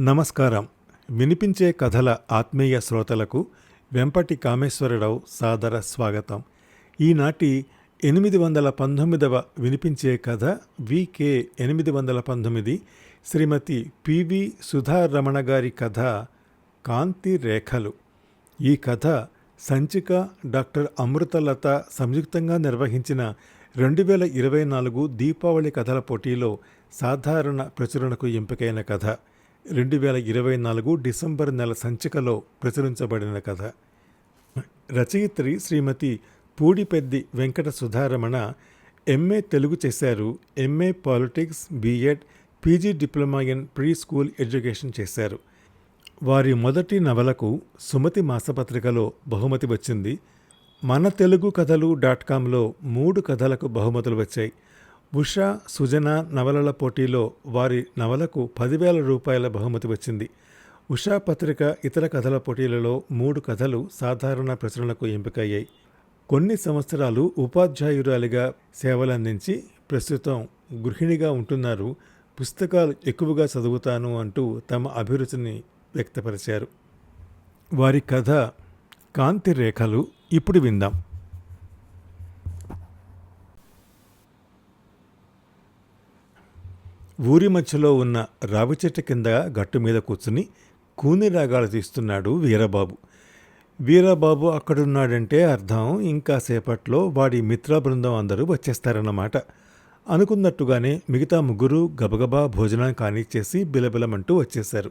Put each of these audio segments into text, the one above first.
నమస్కారం. వినిపించే కథల ఆత్మీయ శ్రోతలకు వెంపటి కామేశ్వరరావు సాదర స్వాగతం. ఈనాటి ఎనిమిది వందల పంతొమ్మిదవ వినిపించే కథ వికే ఎనిమిది వందల పంతొమ్మిది శ్రీమతి పివి సుధారమణ గారి కథ కాంతి రేఖలు. ఈ కథ సంచిక డాక్టర్ అమృతలత సంయుక్తంగా నిర్వహించిన రెండు వేల ఇరవై నాలుగు దీపావళి కథల పోటీలో సాధారణ ప్రచురణకు ఎంపికైన కథ. రెండు వేల ఇరవై నాలుగు డిసెంబర్ నెల సంచికలో ప్రచురించబడిన కథ. రచయిత్రి శ్రీమతి పూడిపెద్ది వెంకట సుధారమణ ఎంఏ తెలుగు చేశారు MA politics BEd PG diploma in pre school education చేశారు. వారి మొదటి నవలకు సుమతి మాసపత్రికలో బహుమతి వచ్చింది. మన తెలుగు కథలు డాట్ కాంలో మూడు కథలకు బహుమతులు వచ్చాయి. ఉషా సుజన నవలల పోటీలో వారి నవలకు పదివేల రూపాయల బహుమతి వచ్చింది. ఉషా పత్రిక ఇతర కథల పోటీలలో మూడు కథలు సాధారణ ప్రచురణకు ఎంపికయ్యాయి. కొన్ని సంవత్సరాలు ఉపాధ్యాయురాలిగా సేవలందించి ప్రస్తుతం గృహిణిగా ఉంటున్నారు. పుస్తకాలు ఎక్కువగా చదువుతాను అంటూ తమ అభిరుచిని వ్యక్తపరిచారు. వారి కథ కాంతి రేఖలు ఇప్పుడు విందాం. ఊరి మధ్యలో ఉన్న రావి చెట్టు కింద గట్టు మీద కూర్చుని కూని రాగాలు తీస్తున్నాడు వీరబాబు. వీరబాబు అక్కడున్నాడంటే అర్థం ఇంకా సేపట్లో వాడి మిత్ర బృందం అందరూ వచ్చేస్తారన్నమాట. అనుకున్నట్టుగానే మిగతా ముగ్గురు గబగబా భోజనం కానిచ్చేసి బిలబిలమంటూ వచ్చేశారు.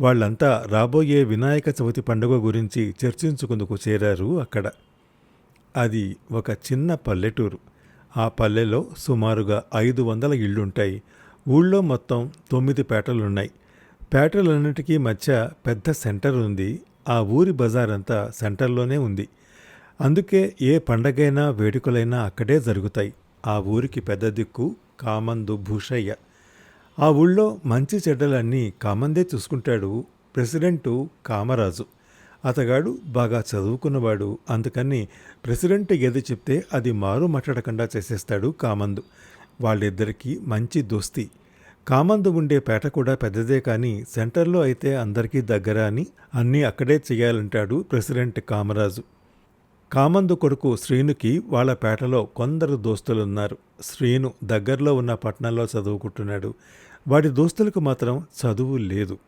వాళ్ళంతా రాబోయే వినాయక చవితి పండుగ గురించి చర్చించుకుందుకు చేరారు అక్కడ. అది ఒక చిన్న పల్లెటూరు. ఆ పల్లెలో సుమారుగా ఐదు వందల ఇళ్ళుంటాయి. ఊళ్ళో మొత్తం తొమ్మిది పేటలున్నాయి. పేటలన్నిటికీ మధ్య పెద్ద సెంటర్ ఉంది. ఆ ఊరి బజార్ అంతా సెంటర్లోనే ఉంది. అందుకే ఏ పండగైనా వేడుకలైనా అక్కడే జరుగుతాయి. ఆ ఊరికి పెద్ద దిక్కు కామందు భూషయ్య. ఆ ఊళ్ళో మంచి చెడ్డలన్నీ కామందే చూసుకుంటాడు ప్రెసిడెంటు కామరాజు. అతగాడు బాగా చదువుకున్నవాడు. అందుకని ప్రెసిడెంట్ ఏది చెప్తే అది మారు మాట్లాడకుండా చేసేస్తాడు కామందు. వాళ్ళిద్దరికీ మంచి దోస్తి. కామందు ఉండే పేట కూడా పెద్దదే కానీ సెంటర్లో అయితే అందరికీ దగ్గర అని అన్నీ అక్కడే చేయాలంటాడు ప్రెసిడెంట్ కామరాజు. కామందు కొడుకు శ్రీనుకి వాళ్ళ పేటలో కొందరు దోస్తులున్నారు. శ్రీను దగ్గరలో ఉన్న పట్టణంలో చదువుకుంటున్నాడు. వాడి దోస్తులకు మాత్రం చదువు లేదు.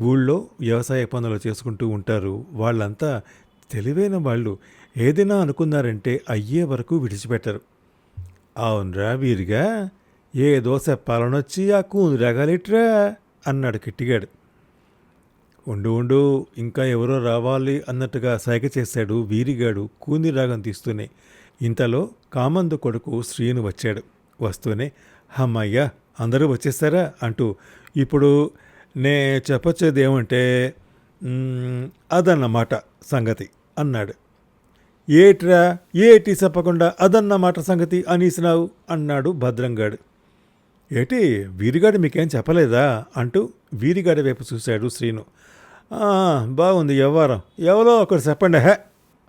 ఊళ్ళో వ్యవసాయ పనులు చేసుకుంటూ ఉంటారు. వాళ్ళంతా తెలివైన వాళ్ళు. ఏదైనా అనుకున్నారంటే అయ్యే వరకు విడిచిపెట్టరు. అవునరా వీరిగా ఏదో చెప్పాలనొచ్చి ఆ కూని రాగాలిట్రా అన్నాడు కిట్టిగాడు. ఉండు ఉండు ఇంకా ఎవరో రావాలి అన్నట్టుగా సైగ చేశాడు వీరిగాడు కూంది రాగం తీస్తూనే. ఇంతలో కామందు కొడుకు శ్రీను వచ్చాడు. వస్తూనే హమ్మయ్య అందరూ వచ్చేసారా అంటూ ఇప్పుడు నే చెప్పొచ్చేది ఏమంటే అదన్నమాట సంగతి అన్నాడు. ఏట్రా ఏటి చెప్పకుండా అదన్నమాట సంగతి అనీసినావు అన్నాడు భద్రంగాడు. ఏటి వీరిగాడు మీకేం చెప్పలేదా అంటూ వీరిగాడి వైపు చూశాడు శ్రీను. బాగుంది వ్యవహారం ఎవరో ఒకరు చెప్పండి హే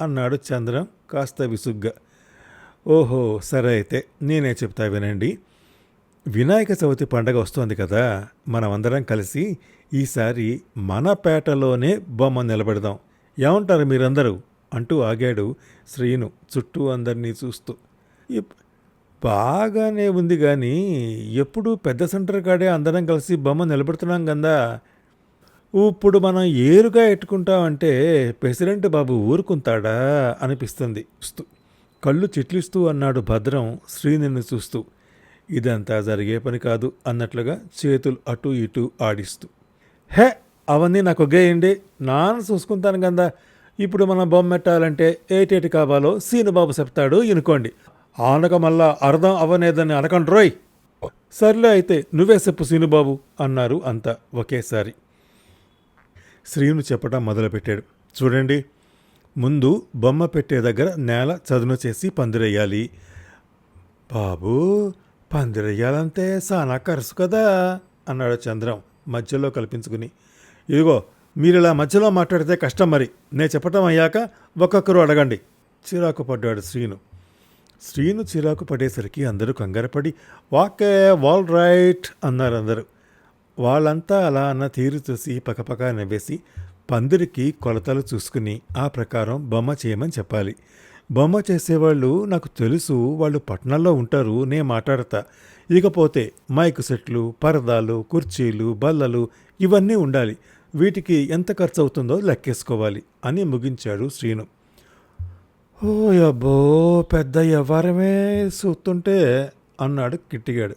అన్నాడు చంద్రం కాస్త విసుగ్గా. ఓహో సరే అయితే నేనే చెప్తా వినండి. వినాయక చవితి పండగ వస్తోంది కదా మనమందరం కలిసి ఈసారి మన పేటలోనే బొమ్మ నిలబెడదాం. ఏమంటారు మీరందరూ? అంటూ ఆగాడు శ్రీను చుట్టూ అందరినీ చూస్తూ. బాగానే ఉంది కానీ ఎప్పుడు పెద్ద సెంటర్ కాడే అందరం కలిసి బొమ్మ నిలబెడుతున్నాం కదా ఇప్పుడు మనం ఏరుగా ఎట్టుకుంటామంటే ప్రెసిడెంట్ బాబు ఊరుకుంటాడా అనిపిస్తుంది. చూస్తూ కళ్ళు చిట్లిస్తూ అన్నాడు భద్రం శ్రీనిని చూస్తూ. ఇదంతా జరిగే పని కాదు అన్నట్లుగా చేతులు అటు ఇటు ఆడిస్తూ. హే అవన్నీ నాకు ఒగ్గేయండి. నాన్న చూసుకుంటాను కదా ఇప్పుడు మనం బొమ్మ పెట్టాలంటే ఏటేటి కావాలో సీనుబాబు చెప్తాడు ఇనుకోండి. ఆనక మళ్ళా అర్థం అవనేదని అనకండి రోయ్. సర్లే అయితే నువ్వే చెప్పు సీనుబాబు అన్నారు అంతా ఒకేసారి. శ్రీను చెప్పటం మొదలుపెట్టాడు. చూడండి ముందు బొమ్మ పెట్టే దగ్గర నేల చదును చేసి పందిరేయాలి. బాబు పందిరేయాలంటే సానా ఖర్చు కదా అన్నాడు చంద్రం మధ్యలో కల్పించుకుని. ఇదిగో మీరు ఇలా మధ్యలో మాట్లాడితే కష్టం మరి. నేను చెప్పటం అయ్యాక ఒక్కొక్కరు అడగండి. చిరాకు పడ్డాడు శ్రీను. శ్రీను చిరాకు పడేసరికి అందరూ కంగారపడి వాకే వాల్ రైట్ అన్నారు అందరూ. వాళ్ళంతా అలా అన్న తీరు చూసి పకపక నవ్వేసి పందిరికి కొలతలు చూసుకుని ఆ ప్రకారం బొమ్మ చేయమని చెప్పాలి. బొమ్మ చేసేవాళ్ళు నాకు తెలుసు వాళ్ళు పట్టణంలో ఉంటారు నే మాట్లాడతా. ఇకపోతే మైక్ సెట్లు పరదాలు కుర్చీలు బల్లలు ఇవన్నీ ఉండాలి. వీటికి ఎంత ఖర్చు అవుతుందో లెక్కేసుకోవాలి అని ముగించాడు శ్రీను. ఓ అబ్బో పెద్ద వ్యవహారమే చూస్తుంటే అన్నాడు కిట్టిగాడు.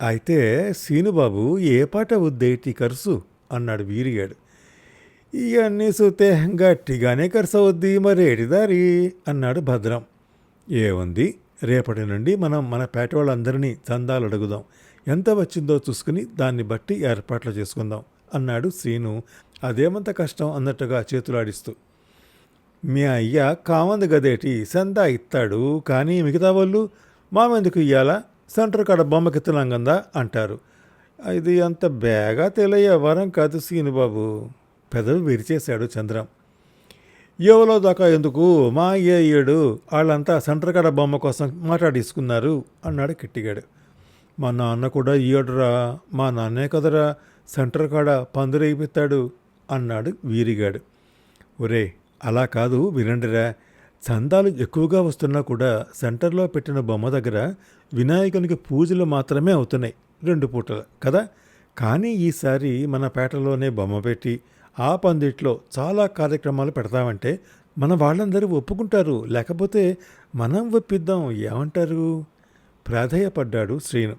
అయితే సీనుబాబు ఏ పాట ఉద్దేటి ఖర్చు అన్నాడు వీరిగాడు. ఇవన్నీ చూస్తే గట్టిగానే ఖర్చు అవుద్ది మరి ఏటిదారి అన్నాడు భద్రం. ఏముంది? రేపటి నుండి మనం మన పేట వాళ్ళందరినీ చందాలు అడుగుదాం. ఎంత వచ్చిందో చూసుకుని దాన్ని బట్టి ఏర్పాట్లు చేసుకుందాం. అన్నాడు శ్రీను. అదేమంత కష్టం? అన్నట్టుగా చేతులాడిస్తూ. మీ అయ్య కామంది గదేటి సందా ఇస్తాడు కానీ మిగతా వాళ్ళు మామెందుకు ఇయ్యాలా? సెంటర్ కాడ బొమ్మకెత్తున్నాం కదా అంటారు. ఇది అంత బేగా తెలియ వరం కాదు సీనుబాబు పెదవి విరిచేశాడు చంద్రం. ఎవలో దాకా ఎందుకు? మా అయ్య వాళ్ళంతా సెంటర్ కాడ బొమ్మ కోసం మాట్లాడేసుకున్నారు అన్నాడు కిట్టిగాడు. మా నాన్న కూడా ఇయ్యడురా మా నాన్నే కదరా? సెంటర్ కాడ పందిరేగిపిస్తాడు అన్నాడు వీరిగాడు. ఒరే అలా కాదు వినండిరా. చందాలు ఎక్కువగా వస్తున్నా కూడా సెంటర్లో పెట్టిన బొమ్మ దగ్గర వినాయకునికి పూజలు మాత్రమే అవుతున్నాయి రెండు పూటలు కదా? కానీ ఈసారి మన పేటలోనే బొమ్మ పెట్టి ఆ పందిట్లో చాలా కార్యక్రమాలు పెడతామంటే మన వాళ్ళందరూ ఒప్పుకుంటారు. లేకపోతే మనం ఒప్పిద్దాం ఏమంటారు? ప్రాధేయపడ్డాడు శ్రీను.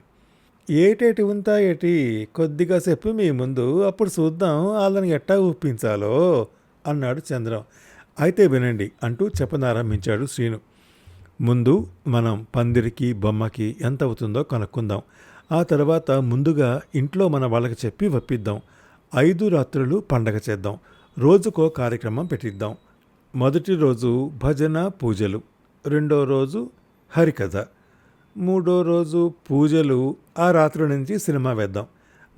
ఏటేటి ఉంటాయేటి? కొద్దిగా చెప్పి మీ ముందు అప్పుడు చూద్దాం వాళ్ళని ఎట్టా ఒప్పించాలో అన్నాడు చంద్రం. అయితే వినండి అంటూ చెప్పనారంభించాడు శ్రీను. ముందు మనం పందిరికి బొమ్మకి ఎంత అవుతుందో కనుక్కుందాం. ఆ తర్వాత ముందుగా ఇంట్లో మన వాళ్ళకి చెప్పి ఒప్పిద్దాం. ఐదు రాత్రులు పండగ చేద్దాం. రోజుకో కార్యక్రమం పెట్టిద్దాం. మొదటి రోజు భజన పూజలు. రెండో రోజు హరికథ. మూడో రోజు పూజలు ఆ రాత్రి నుంచి సినిమా వేద్దాం.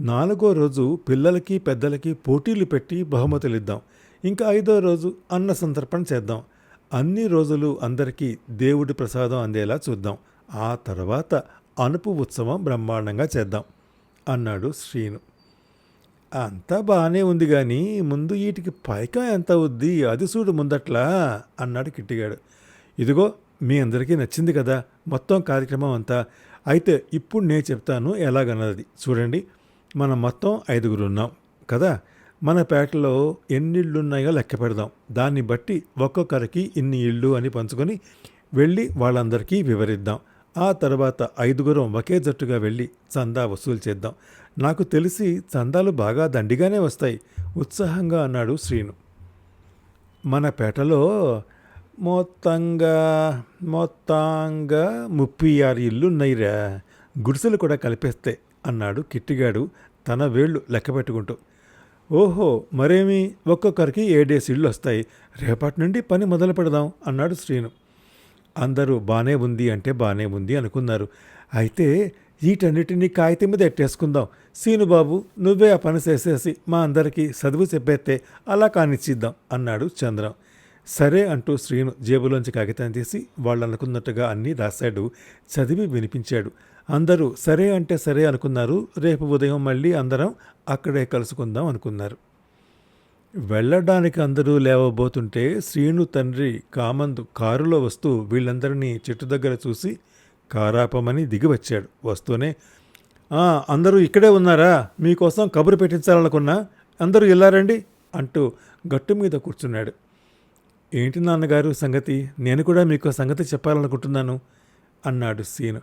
నాలుగో రోజు పిల్లలకి పెద్దలకి పోటీలు పెట్టి బహుమతులు ఇద్దాం ఇంకా ఐదో రోజు అన్న సంతర్పణ చేద్దాం. అన్ని రోజులు అందరికీ దేవుడి ప్రసాదం అందేలా చూద్దాం. ఆ తర్వాత అనుపు ఉత్సవం బ్రహ్మాండంగా చేద్దాం అన్నాడు శ్రీను. అంతా బాగానే ఉంది కానీ ముందు వీటికి పైకం ఎంత అవుద్ది? అది చూడు ముందట్లా అన్నాడు కిట్టిగాడు. ఇదిగో మీ అందరికీ నచ్చింది కదా మొత్తం కార్యక్రమం అంతా. అయితే ఇప్పుడు నేను చెప్తాను ఎలాగన్నది. చూడండి మనం మొత్తం ఐదుగురు ఉన్నాం కదా. మన పేటలో ఎన్ని ఇళ్ళు ఉన్నాయో లెక్క పెడదాం. దాన్ని బట్టి ఒక్కొక్కరికి ఇన్ని ఇళ్ళు అని పంచుకొని వెళ్ళి వాళ్ళందరికీ వివరిద్దాం. ఆ తర్వాత ఐదుగురం ఒకే జట్టుగా వెళ్ళి చందా వసూలు చేద్దాం. నాకు తెలిసి చందాలు బాగా దండిగానే వస్తాయి. ఉత్సాహంగా అన్నాడు శ్రీను. మన పేటలో మొత్తంగా మొత్తంగా ముప్పై ఆరు ఇల్లు ఉన్నాయిరా గుడిసెలు కూడా కలిపేస్తే అన్నాడు కిట్టిగాడు తన వేళ్ళు లెక్క పెట్టుకుంటూ. ఓహో మరేమి? ఒక్కొక్కరికి ఏడేసి ఇళ్ళు వస్తాయి. రేపటి నుండి పని మొదలు పెడదాం అన్నాడు శ్రీను. అందరూ బాగానే ఉంది అంటే బాగానే ఉంది అనుకున్నారు. అయితే వీటన్నిటినీ కాగితం మీద ఎట్టేసుకుందాం. సీనుబాబు నువ్వే ఆ పని చేసేసి మా అందరికీ చదువు చెప్పేస్తే అలా కానిచ్చిద్దాం అన్నాడు చంద్రం. సరే అంటూ శ్రీను జేబులోంచి కాగితం తీసి వాళ్ళు అనుకున్నట్టుగా అన్నీ రాశాడు. చదివి వినిపించాడు. అందరూ సరే అంటే సరే అనుకున్నారు. రేపు ఉదయం మళ్ళీ అందరం అక్కడే కలుసుకుందాం అనుకున్నారు. వెళ్ళడానికి అందరూ లేవబోతుంటే శ్రీను తండ్రి కామందు కారులో వస్తూ వీళ్ళందరినీ చెట్టు దగ్గర చూసి కారాపమని దిగి వచ్చాడు వస్తూనే అందరూ ఇక్కడే ఉన్నారా? మీకోసం కబురు పెట్టించాలనుకున్నా? అందరూ ఇల్లారండి? అంటూ గట్టు మీద కూర్చున్నాడు. ఏంటి నాన్నగారు సంగతి? నేను కూడా మీకు సంగతి చెప్పాలనుకుంటున్నాను అన్నాడు శ్రీను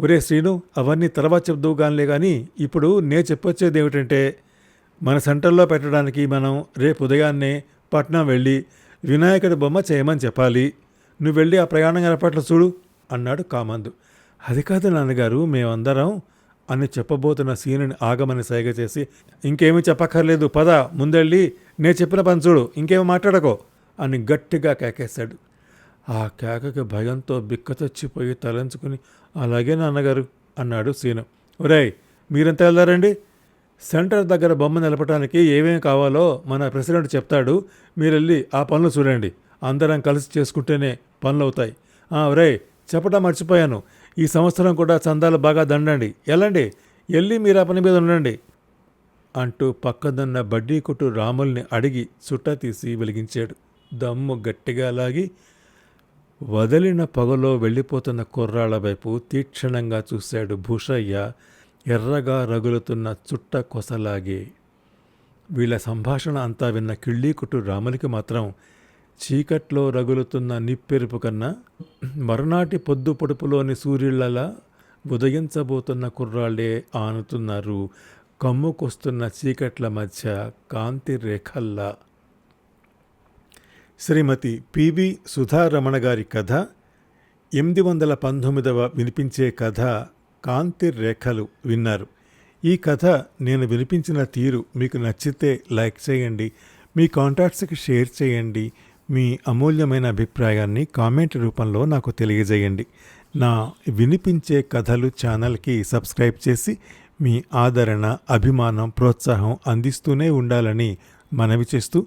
ఒరే శ్రీను అవన్నీ తర్వాత చెప్దువు గానిలే కానీ ఇప్పుడు నే చెప్పొచ్చేది ఏమిటంటే మన సెంటర్లో పెట్టడానికి మనం రేపు ఉదయాన్నే పట్నం వెళ్ళి వినాయకుడి బొమ్మ చేయమని చెప్పాలి. నువ్వు వెళ్ళి ఆ ప్రయాణం ఏర్పాట్లు చూడు అన్నాడు కామందు అది కాదు నాన్నగారు మేమందరం అని చెప్పబోతున్న సీనుని ఆగమని సైగ చేసి ఇంకేమీ చెప్పక్కర్లేదు పద ముందెళ్ళి నే చెప్పిన పని చూడు ఇంకేమీ మాట్లాడకో. అని గట్టిగా కేకేశాడు. ఆ కేకకి భయంతో బిక్కతొచ్చిపోయి తలంచుకుని అలాగే నాన్నగారు అన్నాడు సీను. ఒరేయ్ మీరెంత వెళ్దారండి సెంటర్ దగ్గర బొమ్మ నిలపడానికి ఏమేమి కావాలో మన ప్రెసిడెంట్ చెప్తాడు. మీరెళ్ళి ఆ పనులు చూడండి. అందరం కలిసి చేసుకుంటేనే పనులు అవుతాయి ఒరేయ్ చెప్పటం మర్చిపోయాను. ఈ సంవత్సరం కూడా చందాలు బాగా దండండి. వెళ్ళండి వెళ్ళి మీరు ఆ పని మీద ఉండండి. అంటూ పక్కదన్న బడ్డీ కొట్టు రాముల్ని అడిగి చుట్ట తీసి వెలిగించాడు. దమ్ము గట్టిగా లాగి వదిలిన పొగలో వెళ్ళిపోతున్న కుర్రాళ్ళ వైపు తీక్షణంగా చూశాడు భూషయ్య ఎర్రగా రగులుతున్న చుట్ట కొసలాగి. వీళ్ళ సంభాషణ అంతా విన్న కిళ్ళీకుట్టు రాములకి మాత్రం చీకట్లో రగులుతున్న నిప్పెరుపు కన్నా మరునాటి పొద్దు పొడుపులోని సూర్యుళ్ళలా ఉదయించబోతున్న కుర్రాళ్ళే ఆనుతున్నారు. కమ్ముకొస్తున్న చీకట్ల మధ్య కాంతి రేఖల్లా. శ్రీమతి పివి సుధారమణ గారి కథ ఎనిమిది వందల పంతొమ్మిదవ వినిపించే కథ కాంతి రేఖలు విన్నారు. ఈ కథ నేను వినిపించిన తీరు మీకు నచ్చితే లైక్ చేయండి మీ కాంటాక్ట్స్కి షేర్ చేయండి మీ అమూల్యమైన అభిప్రాయాన్ని కామెంట్ రూపంలో నాకు తెలియజేయండి. నా వినిపించే కథలు ఛానల్కి సబ్స్క్రైబ్ చేసి మీ ఆదరణ అభిమానం ప్రోత్సాహం అందిస్తూనే ఉండాలని మనవి చేస్తూ